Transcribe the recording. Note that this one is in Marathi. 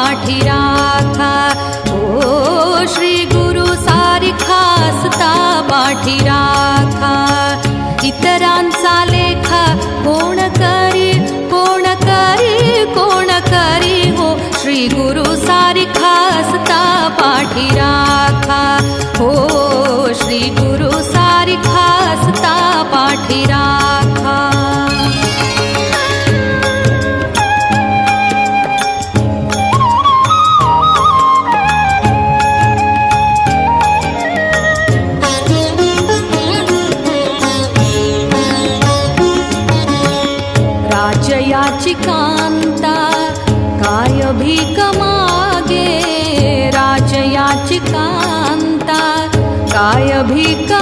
पाठी राखा. ओ श्री गुरु सारी खासता पाठी राखा. इतरांचा लेखा कोण करी कोण करी कोण करी हो. श्री गुरु सारी खासता पाठी राखा. हो राजयाची कांता काय भीक मागे राजयाची कांता काय भीक